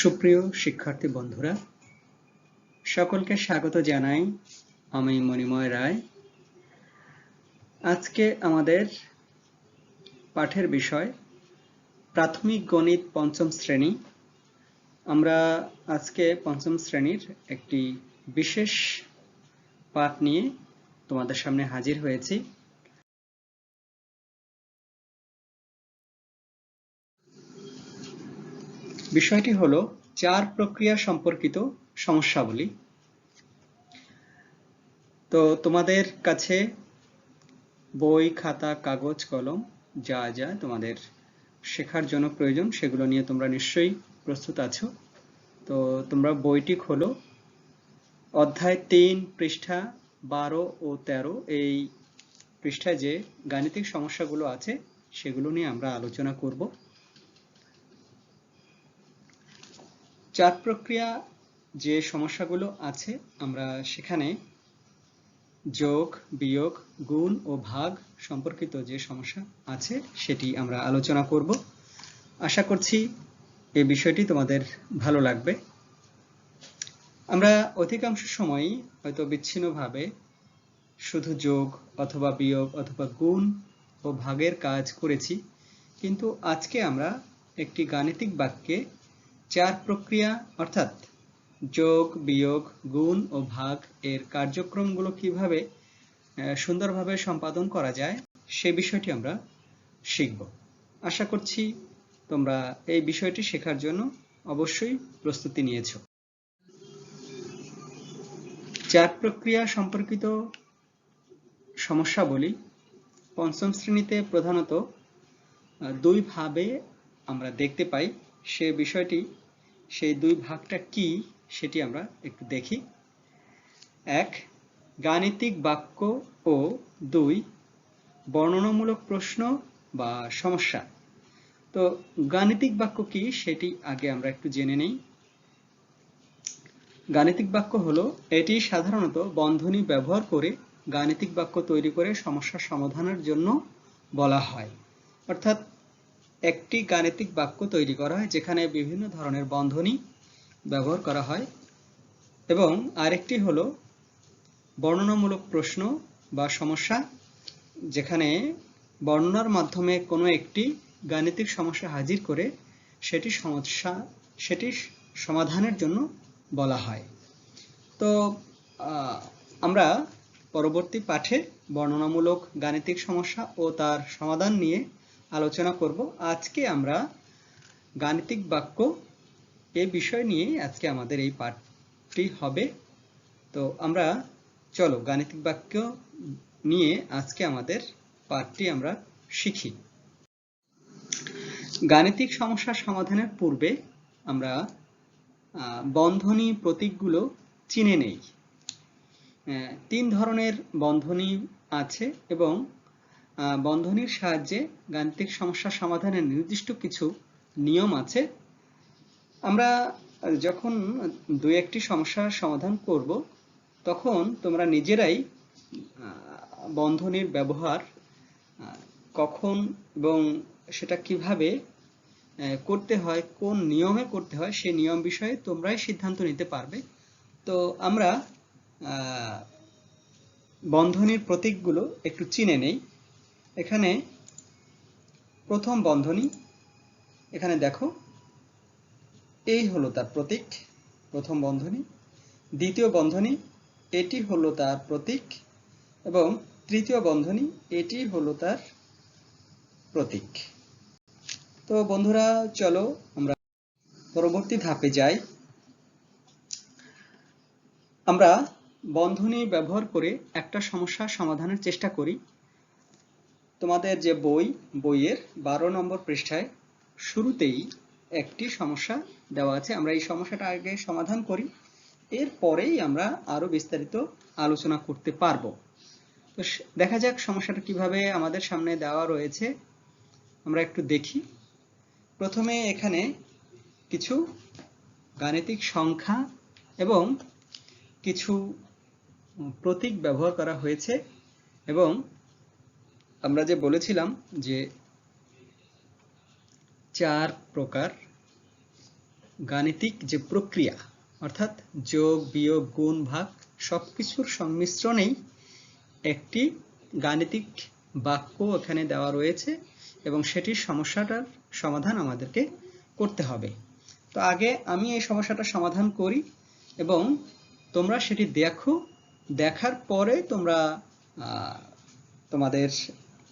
সুপ্রিয় শিক্ষার্থী বন্ধুরা, সকলকে স্বাগত জানাই আমি মণিময় রায়। আজকে আমাদের পাঠের বিষয়, প্রাথমিক গণিত পঞ্চম শ্রেণি। আমরা আজকে পঞ্চম শ্রেণির একটি বিশেষ পাঠ নিয়ে তোমাদের সামনে হাজির হয়েছি। বিষয়টি হলো চার প্রক্রিয়া সম্পর্কিত সমস্যাবলী। তো তোমাদের কাছে বই, খাতা, কাগজ, কলম যা যা তোমাদের শেখার জন্য প্রয়োজন, সেগুলো নিয়ে তোমরা নিশ্চয়ই প্রস্তুত আছো। তো তোমরা বইটি খোলো। অধ্যায় তিন, পৃষ্ঠা বারো ও তেরো। এই পৃষ্ঠায় যে গাণিতিক সমস্যাগুলো আছে, সেগুলো নিয়ে আমরা আলোচনা করব। চার প্রক্রিয়া যে সমস্যাগুলো আছে, আমরা সেখানে যোগ, বিয়োগ, গুণ ও ভাগ সম্পর্কিত যে সমস্যা আছে, সেটি আমরা আলোচনা করব। আশা করছি এই বিষয়টি তোমাদের ভালো লাগবে। আমরা অধিকাংশ সময়ই হয়তো বিচ্ছিন্নভাবে শুধু যোগ অথবা বিয়োগ অথবা গুণ ও ভাগের কাজ করেছি, কিন্তু আজকে আমরা একটি গাণিতিক বাক্যে চার প্রক্রিয়া, অর্থাৎ যোগ, বিয়োগ, গুণ ও ভাগ এর কার্যক্রমগুলো কীভাবে সুন্দরভাবে সম্পাদন করা যায়, সে বিষয়টি আমরা শিখব। আশা করছি তোমরা এই বিষয়টি শেখার জন্য অবশ্যই প্রস্তুতি নিয়েছ। চার প্রক্রিয়া সম্পর্কিত সমস্যা বলি পঞ্চম শ্রেণীতে প্রধানত দুই ভাবে আমরা দেখতে পাই। সে বিষয়টি, সেই দুই ভাগটা কি সেটি আমরা একটু দেখি। এক, গাণিতিক বাক্য ও দুই, বর্ণনামূলক প্রশ্ন বা সমস্যা। তো গাণিতিক বাক্য কি সেটি আগে আমরা একটু জেনে নেই। গাণিতিক বাক্য হলো, এটি সাধারণত বন্ধনী ব্যবহার করে গাণিতিক বাক্য তৈরি করে সমস্যা সমাধানের জন্য বলা হয়। অর্থাৎ একটি গাণিতিক বাক্য তৈরি করা হয়, যেখানে বিভিন্ন ধরনের বন্ধনী ব্যবহার করা হয় এবং আরেকটি হলো বর্ণনামূলক প্রশ্ন বা সমস্যা, যেখানে বর্ণনার মাধ্যমে কোনো একটি গাণিতিক সমস্যা হাজির করে সেটি সমস্যা, সেটি সমাধানের জন্য বলা হয়। তো আমরা পরবর্তী পাঠে বর্ণনামূলক গাণিতিক সমস্যা ও তার সমাধান নিয়ে আলোচনা করব। আজকে আমরা গাণিতিক বাক্য এ বিষয় নিয়ে আজকে আমাদের এই পাঠটি হবে। তো আমরা, চলো গাণিতিক বাক্য নিয়ে আজকে আমাদের পাঠটি আমরা শিখি। গাণিতিক সমস্যা সমাধানের পূর্বে আমরা বন্ধনী প্রতীকগুলো চিনে নেই। তিন ধরনের বন্ধনী আছে এবং বন্ধনীর সাহায্যে গাণিতিক সমস্যা সমাধানের নির্দিষ্ট কিছু নিয়ম আছে। আমরা যখন দুই একটি সমস্যার সমাধান করব, তখন তোমরা নিজেরাই বন্ধনীর ব্যবহার কখন এবং সেটা কীভাবে করতে হয়, কোন নিয়মে করতে হয় সেই নিয়ম বিষয়ে তোমরাই সিদ্ধান্ত নিতে পারবে। তো আমরা বন্ধনীর প্রতীকগুলো একটু চিনে নেই। এখানে প্রথম বন্ধনী, এখানে দেখো, এই হলো তার প্রতীক, প্রথম বন্ধনী। দ্বিতীয় বন্ধনী, এটি হলো তার প্রতীক, এবং তৃতীয় বন্ধনী, এটি হলো তার প্রতীক। তো বন্ধুরা, চলো আমরা পরবর্তী ধাপে যাই। আমরা বন্ধনী ব্যবহার করে একটা সমস্যা সমাধানের চেষ্টা করি। তোমাদের যে বই, বইয়ের বারো নম্বর পৃষ্ঠায় শুরুতেই একটি সমস্যা দেওয়া আছে। আমরা এই সমস্যাটা আগে সমাধান করি। এরপরেই আমরা আরও বিস্তারিত আলোচনা করতে পারব। তো দেখা যাক সমস্যাটা কীভাবে আমাদের সামনে দেওয়া রয়েছে। আমরা একটু দেখি। প্রথমে এখানে কিছু গাণিতিক সংখ্যা এবং কিছু প্রতীক ব্যবহার করা হয়েছে এবং আমরা যে বলেছিলাম যে চার প্রকার গাণিতিক যে প্রক্রিয়া, অর্থাৎ যোগ, বিয়োগ, গুণ, ভাগ, সবকিছুর সংমিশ্রণেই একটি গাণিতিক বাক্য এখানে দেওয়া রয়েছে এবং সেটির সমস্যাটার সমাধান আমাদেরকে করতে হবে। তো আগে আমি এই সমস্যাটার সমাধান করি এবং তোমরা সেটি দেখো, দেখার পরে তোমরা তোমাদের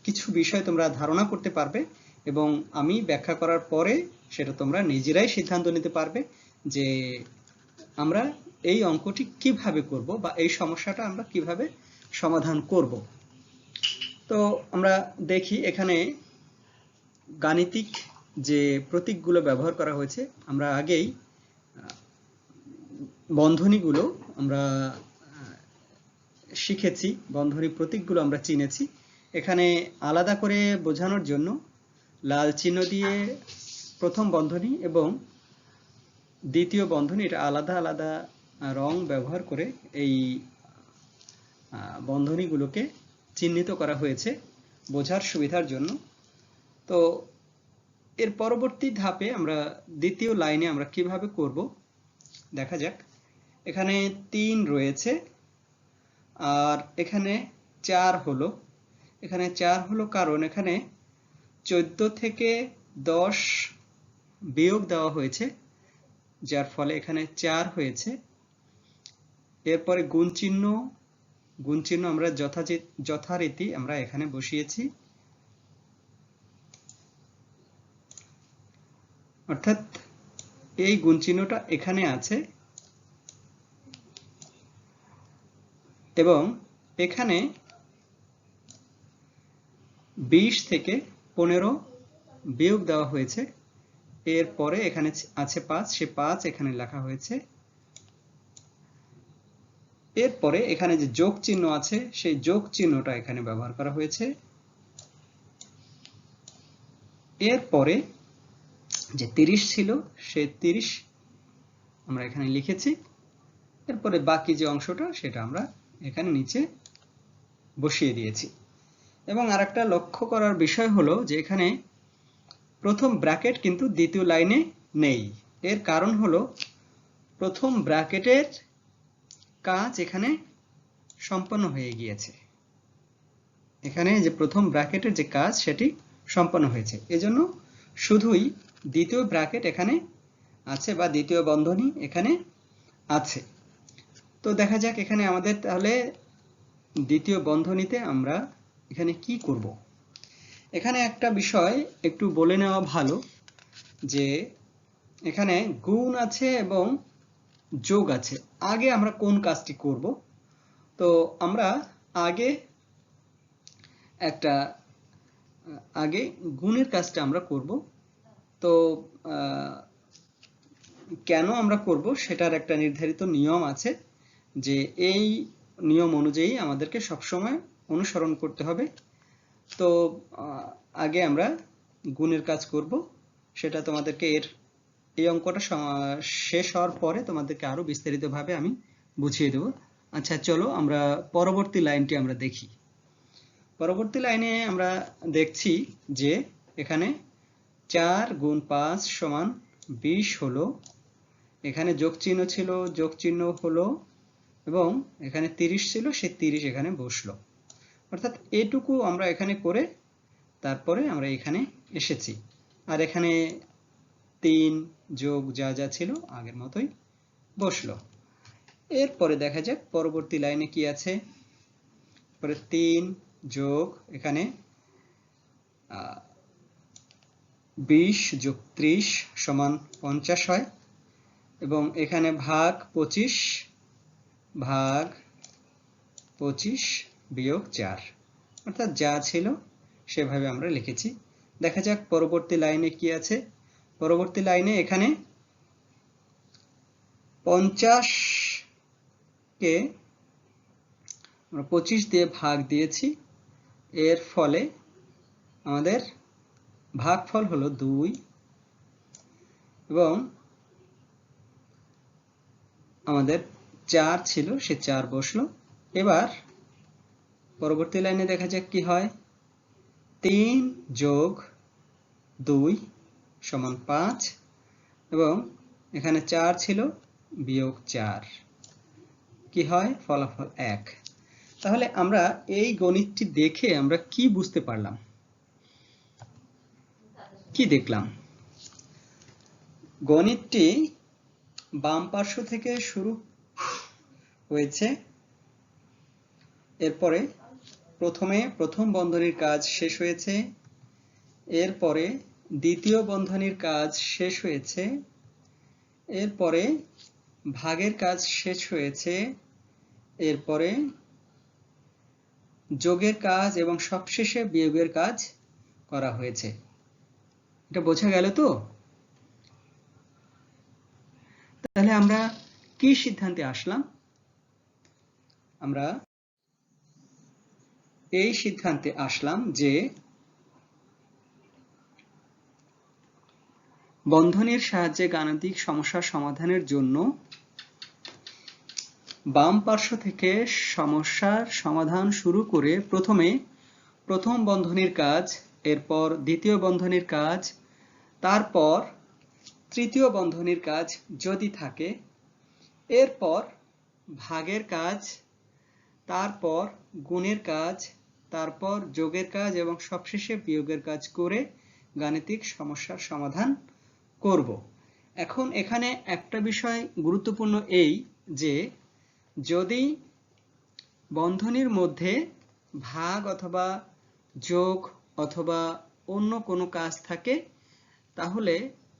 কিছু বিষয় তোমরা ধারণা করতে পারবে এবং আমি ব্যাখ্যা করার পরে সেটা তোমরা নিজেরাই সিদ্ধান্ত নিতে পারবে যে আমরা এই অঙ্কটি কীভাবে করব বা এই সমস্যাটা আমরা কীভাবে সমাধান করব। তো আমরা দেখি এখানে গাণিতিক যে প্রতীকগুলো ব্যবহার করা হয়েছে, আমরা আগেই বন্ধনীগুলো আমরা শিখেছি, বন্ধনী প্রতীকগুলো আমরা চিনেছি। এখানে আলাদা করে বোঝানোর জন্য লাল চিহ্ন দিয়ে প্রথম বন্ধনী এবং দ্বিতীয় বন্ধনী, এটা আলাদা আলাদা রং ব্যবহার করে এই বন্ধনীগুলোকে চিহ্নিত করা হয়েছে বোঝার সুবিধার জন্য। তো এর পরবর্তী ধাপে আমরা দ্বিতীয় লাইনে আমরা কীভাবে করব, দেখা যাক। এখানে তিন রয়েছে, আর এখানে চার হলো। এখানে চার হলো কারণ। এখানে চোদ্দ থেকে দশ বিয়োগ দেওয়া হয়েছে, যার ফলে এখানে চার হয়েছে। এরপরে গুণ চিহ্ন গুণ চিহ্ন আমরা যথারীতি আমরা এখানে বসিয়েছি। অর্থাৎ এই গুণ চিহ্নটা এখানে আছে এবং এখানে বিশ থেকে পনেরো বিয়োগ দেওয়া হয়েছে। এরপরে এখানে আছে পাঁচ, সে পাঁচ এখানে লেখা হয়েছে। এরপরে এখানে যে যোগ চিহ্ন আছে, সেই যোগ চিহ্নটা এখানে ব্যবহার করা হয়েছে। এরপরে যে তিরিশ ছিল, সে তিরিশ আমরা এখানে লিখেছি। এরপরে বাকি যে অংশটা, সেটা আমরা এখানে নিচে বসিয়ে দিয়েছি। এবং আরেকটা লক্ষ্য করার বিষয় হলো যে এখানে প্রথম ব্র্যাকেট কিন্তু দ্বিতীয় লাইনে নেই। এর কারণ হলো প্রথম ব্র্যাকেটের কাজ এখানে সম্পন্ন হয়ে গিয়েছে। এখানে যে প্রথম ব্র্যাকেটের যে কাজ সেটি সম্পন্ন হয়েছে। এজন্য শুধুই দ্বিতীয় ব্র্যাকেট এখানে আছে বা দ্বিতীয় বন্ধনী এখানে আছে। তো দেখা যাক এখানে আমাদের তাহলে দ্বিতীয় বন্ধনীতে আমরা এখানে কি করব? এখানে একটা বিষয় একটু বলে নেওয়া ভালো, যে এখানে গুণ আছে এবং যোগ আছে। আগে আমরা কোন কাজটি করব? তো আমরা আগে একটা, আগে গুণের কাজটা আমরা করব। তো কেন আমরা করব? সেটার একটা নির্ধারিত নিয়ম আছে, যে এই নিয়ম অনুযায়ী আমাদেরকে সবসময় অনুসরণ করতে হবে। তো আগে আমরা গুণের কাজ করব। সেটা তোমাদেরকে এর, এই অঙ্কটা শেষ হওয়ার পরে তোমাদেরকে আরও বিস্তারিতভাবে আমি বুঝিয়ে দেব। আচ্ছা চলো আমরা পরবর্তী লাইনটি আমরা দেখি। পরবর্তী লাইনে আমরা দেখছি যে এখানে চার গুণ পাঁচ সমান বিশ হলো। এখানে যোগ চিহ্ন ছিল যোগ চিহ্ন হলো এবং এখানে তিরিশ ছিল, সে তিরিশ এখানে বসল। অর্থাৎ এটুকু আমরা এখানে করে তারপরে আমরা এখানে এসেছি। আর এখানে তিন যোগ যা যা ছিল আগের মতোই বসল। এরপরে দেখা যাক পরবর্তী লাইনে কি আছে। পরে তিন যোগ এখানে বিশ যোগ ত্রিশ সমান পঞ্চাশ হয়। এবং এখানে ভাগ পঁচিশ ভাগ পঁচিশ বিয়োগ চার। অর্থাৎ যা ছিল, সেভাবে আমরা লিখেছি। দেখা যাক পরবর্তী লাইনে কি আছে। পরবর্তী লাইনে এখানে পঞ্চাশ কে আমরা পঁচিশ দিয়ে ভাগ দিয়েছি। এর ফলে আমাদের ভাগফল হলো দুই এবং আমাদের চার ছিল, সে চার বসল। এবার পরবর্তী লাইনে দেখা যাক কি হয়। তিন যোগ দুই সমান পাঁচ এবং এখানে চার ছিল, বিয়োগ চার। কি হয়? ফলাফল এক। তাহলে আমরা এই গণিতটি দেখে আমরা কি বুঝতে পারলাম? কি দেখলাম? গণিতটি বাম পার্শ্ব থেকে শুরু হয়েছে। এরপরে প্রথমে প্রথম বন্ধনীর কাজ শেষ হয়েছে, এরপরে দ্বিতীয় বন্ধনীর কাজ শেষ হয়েছে, এরপরে ভাগের কাজ শেষ হয়েছে, এরপরে যোগের কাজ এবং সবশেষে বিয়োগের কাজ করা হয়েছে। এটা বোঝা গেল তো? তাহলে আমরা কি সিদ্ধান্তে আসলাম? আমরা এই সিদ্ধান্তে আসলাম যে বন্ধনের সাহায্যে গাণিতিক সমস্যার সমাধানের জন্য বাম পার্শ্ব থেকে সমস্যার সমাধান শুরু করে প্রথমে প্রথম বন্ধনীর কাজ, এরপর দ্বিতীয় বন্ধনীর কাজ, তারপর তৃতীয় বন্ধনীর কাজ যদি থাকে, এরপর ভাগের কাজ তারপর গুণের কাজ, তারপর যোগের কাজ এবং সবশেষে বিয়োগের কাজ করে গাণিতিক সমস্যার সমাধান করব। এখন এখানে একটা বিষয় গুরুত্বপূর্ণ এই যে, যদি বন্ধনীর মধ্যে ভাগ অথবা যোগ অথবা অন্য কোনো কাজ থাকে, তাহলে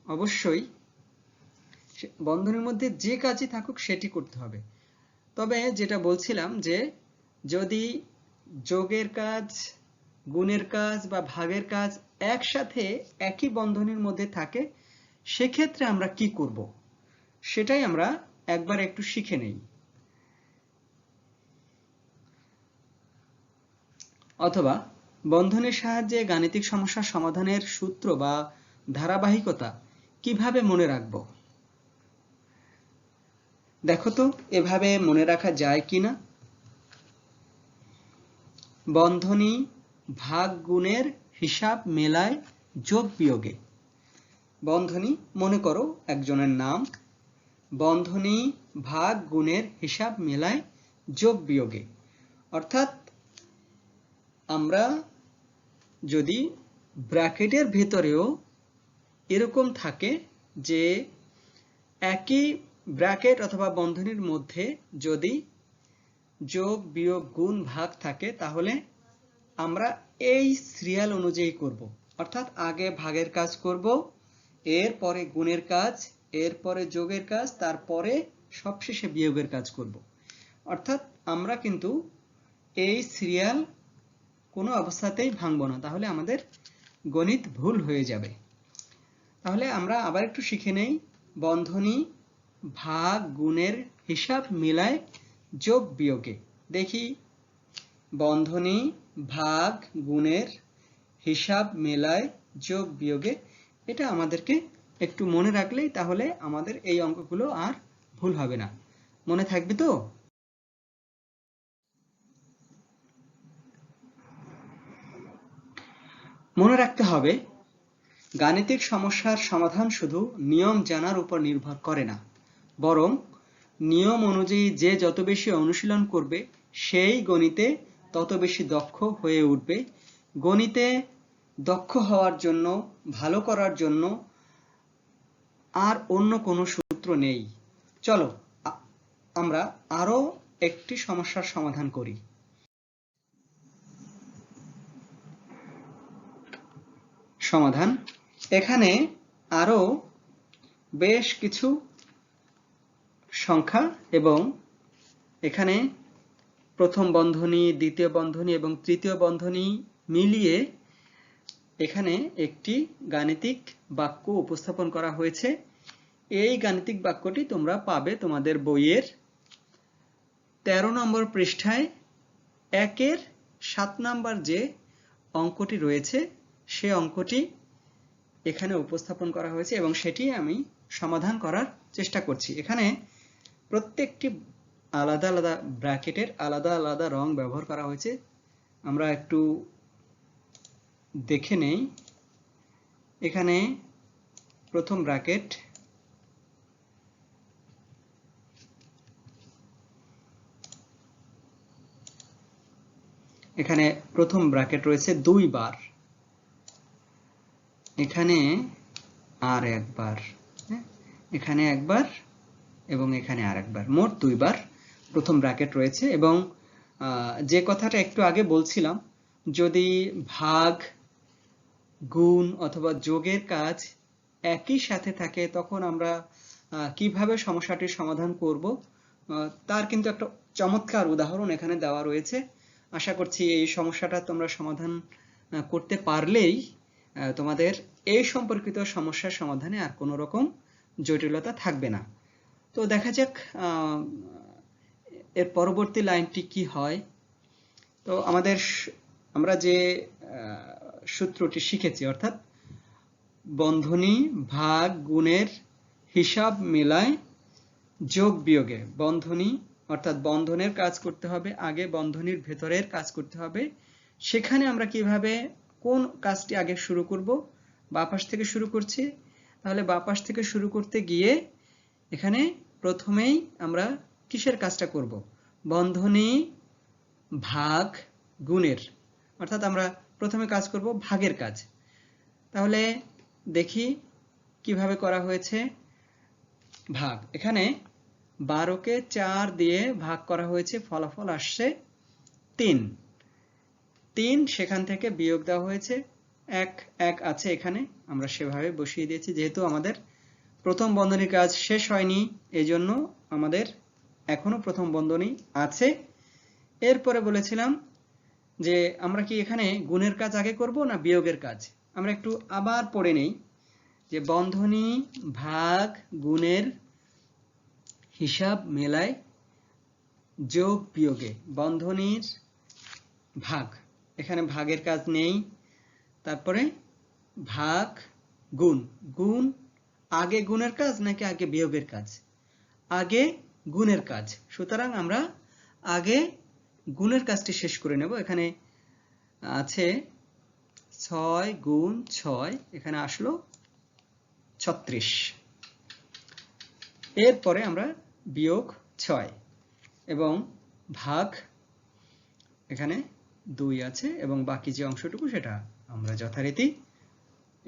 অবশ্যই বন্ধনীর মধ্যে যে কাজই থাকুক সেটি করতে হবে। তবে যেটা বলছিলাম যে যদি যোগের কাজ, গুণের কাজ বা ভাগের কাজ একসাথে একই বন্ধনীর মধ্যে থাকে, সেক্ষেত্রে আমরা কি করব? সেটাই আমরা একবার একটু শিখে নেই। অথবা বন্ধনের সাহায্যে গাণিতিক সমস্যা সমাধানের সূত্র বা ধারাবাহিকতা কীভাবে মনে রাখব? দেখো তো, এভাবে মনে রাখা যায় কিনা? বন্ধনী ভাগ গুণের হিসাব মেলায় যোগ বিয়োগে। বন্ধনী, মনে করো একজনের নাম। বন্ধনী ভাগ গুণের হিসাব মেলায় যোগ বিয়োগে। অর্থাৎ আমরা যদি ব্র্যাকেটের ভেতরেও এরকম থাকে যে একই ব্র্যাকেট অথবা বন্ধনীর মধ্যে যদি যোগ, বিয়োগ, গুণ, ভাগ থাকে, তাহলে আমরা এই সিরিয়াল অনুযায়ী করব। অর্থাৎ আগে ভাগের কাজ করব, এরপরে গুণের কাজ, এরপরে যোগের কাজ, তারপরে সবশেষে বিয়োগের কাজ করব। অর্থাৎ আমরা কিন্তু এই সিরিয়াল কোনো অবস্থাতেই ভাঙব না, তাহলে আমাদের গণিত ভুল হয়ে যাবে। তাহলে আমরা আবার একটু শিখে নেই। বন্ধনী ভাগ গুণের হিসাব মিলায় যোগ বিয়োগে। দেখি, বন্ধনী ভাগ গুণের হিসাব মেলায় যোগ বিয়োগে। এটা আমাদেরকে একটু মনে রাখলেই তাহলে আমাদের এই অঙ্কগুলো আর ভুল হবে না। মনে থাকবে তো? মনে রাখতে হবে, গাণিতিক সমস্যার সমাধান শুধু নিয়ম জানার উপর নির্ভর করে না। বরং নিয়ম অনুযায়ী যে যত বেশি অনুশীলন করবে, সেই গণিতে তত বেশি দক্ষ হয়ে উঠবে। গণিতে দক্ষ হওয়ার জন্য, ভালো করার জন্য আর অন্য কোনো সূত্র নেই। চলো আমরা আরও একটি সমস্যার সমাধান করি। সমাধান। এখানে আরও বেশ কিছু সংখ্যা এবং এখানে প্রথম বন্ধনী, দ্বিতীয় বন্ধনী এবং তৃতীয় বন্ধনী মিলিয়ে এখানে একটি গাণিতিক বাক্য উপস্থাপন করা হয়েছে। এই গাণিতিক বাক্যটি তোমরা পাবে তোমাদের বইয়ের ১৩ নম্বর পৃষ্ঠায়। একের সাত নাম্বার যে অঙ্কটি রয়েছে, সে অঙ্কটি এখানে উপস্থাপন করা হয়েছে এবং সেটি আমি সমাধান করার চেষ্টা করছি। এখানে প্রত্যেকটি আলাদা আলাদা ব্র্যাকেটের আলাদা আলাদা রং ব্যবহার করা হয়েছে। আমরা একটু দেখে নেই। এখানে প্রথম ব্র্যাকেট। এখানে প্রথম ব্র্যাকেট রয়েছে দুই বার এখানে আর একবার হ্যাঁ? এখানে একবার এবং এখানে আর একবার মোট দুইবার প্রথম ব্র্যাকেট রয়েছে এবং যে কথাটা একটু আগে বলছিলাম, যদি ভাগ, গুণ অথবা যোগের কাজ একই সাথে থাকে, তখন আমরা কীভাবে সমস্যাটির সমাধান করব তার কিন্তু একটা চমৎকার উদাহরণ এখানে দেওয়া রয়েছে। আশা করছি এই সমস্যাটা তোমরা সমাধান করতে পারলেই তোমাদের এই সম্পর্কিত সমস্যার সমাধানে আর কোনো রকম জটিলতা থাকবে না। তো দেখা যাক এর পরবর্তী লাইনটি কি হয়। তো আমাদের আমরা যে সূত্রটি শিখেছি, অর্থাৎ বন্ধনী ভাগ গুণের হিসাব মেলায় যোগ বিয়োগে বন্ধনী, অর্থাৎ বন্ধনের কাজ করতে হবে, আগে বন্ধনীর ভেতরের কাজ করতে হবে। সেখানে আমরা কীভাবে, কোন কাজটি আগে শুরু করব বাপাশ থেকে শুরু করছি। তাহলে বাপাশ থেকে শুরু করতে গিয়ে এখানে প্রথমেই আমরা কিসের কাজটা করব? বন্ধনী, ভাগ, গুণের। অর্থাৎ আমরা প্রথমে কাজ করব ভাগের কাজ। তাহলে দেখি কীভাবে করা হয়েছে ভাগ। এখানে বারোকে চার দিয়ে ভাগ করা হয়েছে, ফলাফল আসছে তিন। তিন সেখান থেকে বিয়োগ দেওয়া হয়েছে। এক এক আছে এখানে, আমরা সেভাবে বসিয়ে দিয়েছি, যেহেতু আমাদের প্রথম বন্ধনীর কাজ শেষ হয়নি এই জন্য আমাদের এখনও প্রথম বন্ধনী আছে। এরপরে বলেছিলাম যে, আমরা কি এখানে গুণের কাজ আগে করব না বিয়োগের কাজ? আমরা একটু আবার পড়ে নেই যে, বন্ধনী ভাগ গুণের হিসাব মেলায় যোগ বিয়োগে, বন্ধনীর ভাগ। এখানে ভাগের কাজ নেই, তারপরে ভাগ গুণ। গুণ আগে গুণের কাজ নাকি আগে বিয়োগের কাজ? আগে গুণের কাজ। সুতরাং আমরা আগে গুণের কাজটি শেষ করে নেব। এখানে আছে ছয় গুণ ছয়, এখানে আসলো ছত্রিশ। এরপরে আমরা বিয়োগ ছয় এবং ভাগ এখানে দুই আছে এবং বাকি যে অংশটুকু সেটা আমরা যথারীতি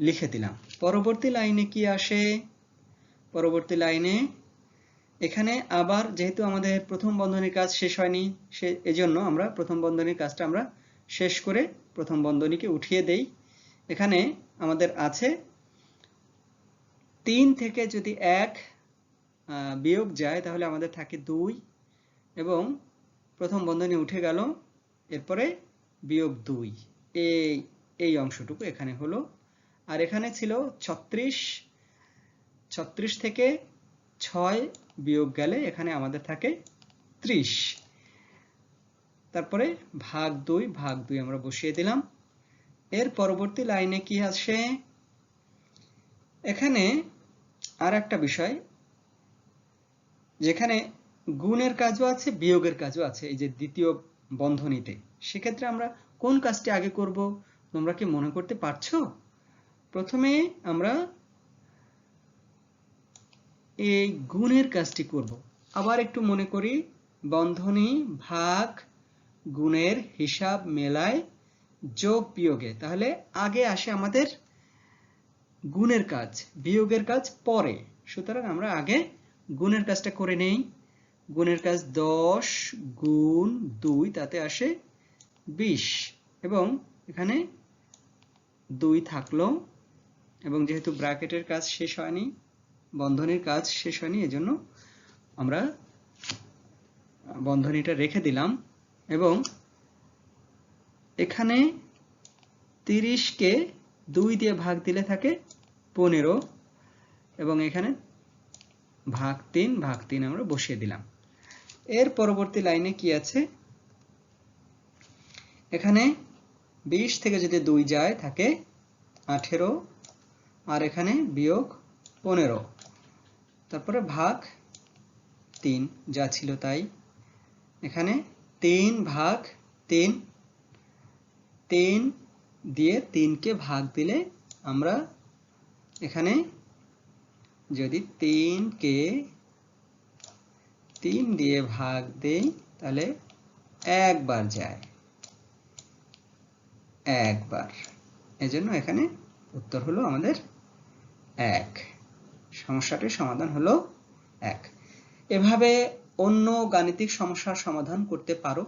লিখে দিলাম। পরবর্তী লাইনে কি আসে? পরবর্তী লাইনে, এখানে আবার যেহেতু আমাদের প্রথম বন্ধনীর কাজ শেষ হয়নি, সে, এজন্য আমরা প্রথম বন্ধনীর কাজটা আমরা শেষ করে প্রথম বন্ধনীকে উঠিয়ে দেই। এখানে আমাদের আছে তিন থেকে যদি এক বিয়োগ যায় তাহলে আমাদের থাকে দুই এবং প্রথম বন্ধনী উঠে গেল, এরপরে বিয়োগ দুই। এই এই অংশটুকু এখানে হলো আর এখানে ছিল ছত্রিশ ছত্রিশ থেকে ছয় বিয়োগ গেলে এখানে আমাদের থাকে ত্রিশ। তারপরে ভাগ দুই ভাগ দুই আমরা বসিয়ে দিলাম। এর পরবর্তী লাইনে কি আসে এখানে আর একটা বিষয়, যেখানে গুণের কাজও আছে, বিয়োগের কাজও আছে, এই যে দ্বিতীয় বন্ধনীতে। সেক্ষেত্রে আমরা কোন কাজটি আগে করব, তোমরা কি মনে করতে পারছ? প্রথমে আমরা এই গুণের কাজটি করব। আবার একটু মনে করি, বন্ধনী, ভাগ, গুণের হিসাব মেলায় যোগ বিয়োগে। তাহলে আগে আসে আমাদের গুণের কাজ, বিয়োগের কাজ পরে। সুতরাং আমরা আগে গুণের কাজটা করে নেই। গুণের কাজ দশ গুণ দুই, তাতে আসে বিশ। এবং এখানে দুই থাকল এবং যেহেতু ব্র্যাকেটের কাজ শেষ হয়নি, বন্ধনীর কাজ শেষ হয়নি, এজন্য আমরা বন্ধনীটা রেখে দিলাম এবং এখানে তিরিশকে দুই দিয়ে ভাগ দিলে থাকে পনেরো এবং এখানে ভাগ তিন ভাগ তিন আমরা বসিয়ে দিলাম। এর পরবর্তী লাইনে কি আছে? এখানে বিশ থেকে যদি দুই যায়, থাকে আঠেরো। আর এখানে বিয়োগ পনেরো। তারপরে ভাগ তিন, যা ছিল তাই। এখানে তিন ভাগ তিন তিন দিয়ে তিনকে ভাগ দিলে আমরা এখানে যদি তিনকে তিন দিয়ে ভাগ দেই, তাহলে একবার যায়। একবার। এজন্য এখানে উত্তর হলো আমাদের এক। সমস্যাটির সমাধান হলো এক। এভাবে অন্য গাণিতিক সমস্যার সমাধান করতে পারো।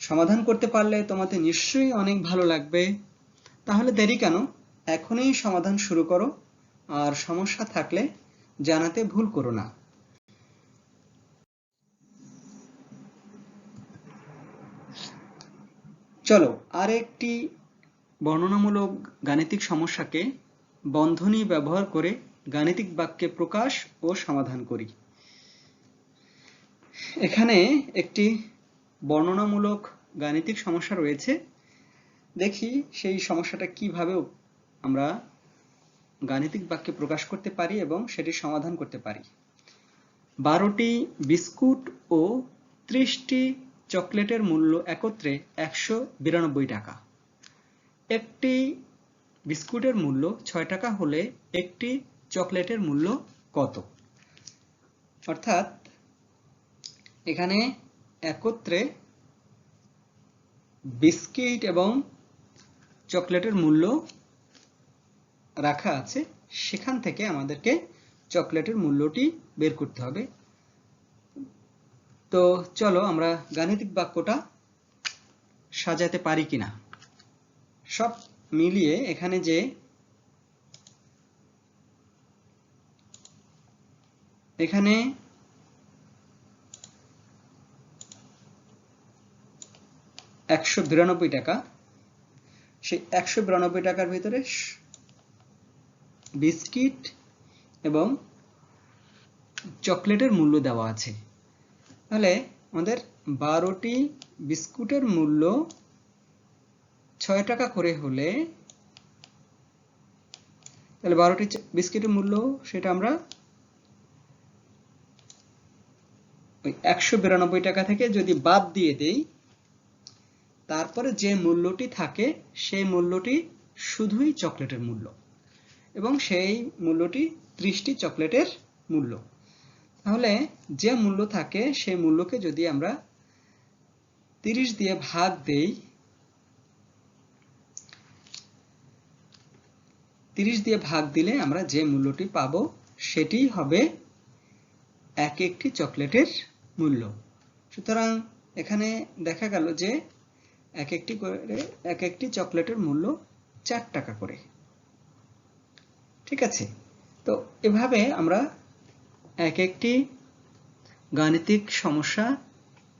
সমাধান করতে পারলে তোমাদের নিশ্চয়ই অনেক ভালো লাগবে। তাহলে দেরি কেন? এখনই সমাধান শুরু করো। আর সমস্যা থাকলে জানাতে ভুল করো না। চলো আরেকটি বর্ণনামূলক গাণিতিক সমস্যাকে বন্ধনী ব্যবহার করে গাণিতিক বাক্যে প্রকাশ ও সমাধান করি। এখানে একটি বর্ণনামূলক গাণিতিক সমস্যা রয়েছে। দেখি সেই সমস্যাটা কীভাবে আমরা গাণিতিক বাক্যে প্রকাশ করতে পারি এবং সেটি সমাধান করতে পারি। বারোটি বিস্কুট ও ত্রিশটি চকলেটের মূল্য একত্রে একশো বিরানব্বই টাকা। একটি বিস্কুটের মূল্য ছয় টাকা হলে একটি চকলেটের মূল্য কত? অর্থাৎ এখানে একত্রে বিস্কিট এবং চকলেটের মূল্য রাখা আছে, সেখান থেকে আমাদেরকে চকলেটের মূল্যটি বের করতে হবে। তো চলো আমরা গাণিতিক বাক্যটা সাজাতে পারি কিনা। সব মিলিয়ে এখানে যে এখানে একশো বিরানব্বই টাকা, সেই একশো বিরানব্বই টাকার ভিতরে বিস্কিট এবং চকলেটের মূল্য দেওয়া আছে। তাহলে আমাদের বারোটি বিস্কুটের মূল্য ছয় টাকা করে হলে, তাহলে বারোটি বিস্কিটের মূল্য সেটা আমরা ওই একশো বিরানব্বই টাকা থেকে যদি বাদ দিয়ে দেই, তারপরে যে মূল্যটি থাকে, সেই মূল্যটি শুধুই চকলেটের মূল্য এবং সেই মূল্যটি ত্রিশটি চকলেটের মূল্য। তাহলে যে মূল্য থাকে, সেই মূল্যকে যদি আমরা তিরিশ দিয়ে ভাগ দেই তিরিশ দিয়ে ভাগ দিলে আমরা যে মূল্যটি পাবো সেটি হবে এক একটি চকলেটের মূল্য। সুতরাং এখানে দেখা গেল যে এক একটি করে, এক একটি চকলেটের মূল্য চার টাকা করে। ঠিক আছে? তো এভাবে আমরা এক একটি গাণিতিক সমস্যা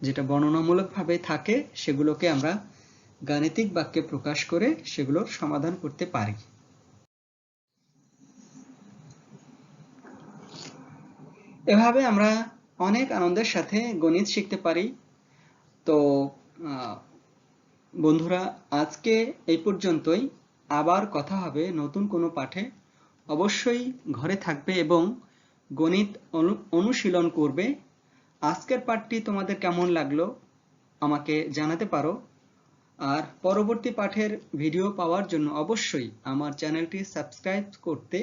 যেটা বর্ণনামূলকভাবে থাকে সেগুলোকে আমরা গাণিতিক বাক্যে প্রকাশ করে সেগুলোর সমাধান করতে পারি। এভাবে আমরা অনেক আনন্দের সাথে গণিত শিখতে পারি। তো বন্ধুরা, আজকে এই পর্যন্তই। আবার কথা হবে নতুন কোনো পাঠে। অবশ্যই ঘরে থাকবে এবং গণিত অনুশীলন করবে। আজকের পাঠটি তোমাদের কেমন লাগল আমাকে জানাতে পারো। আর পরবর্তী পাঠের ভিডিও পাওয়ার জন্য অবশ্যই আমার চ্যানেলটি সাবস্ক্রাইব করতে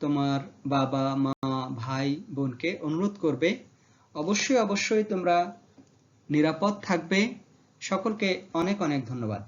তোমার বাবা মা ভাই বোনকে অনুরোধ করবে অবশ্যই অবশ্যই তোমরা নিরাপদ থাকবে। সকলকে অনেক অনেক ধন্যবাদ।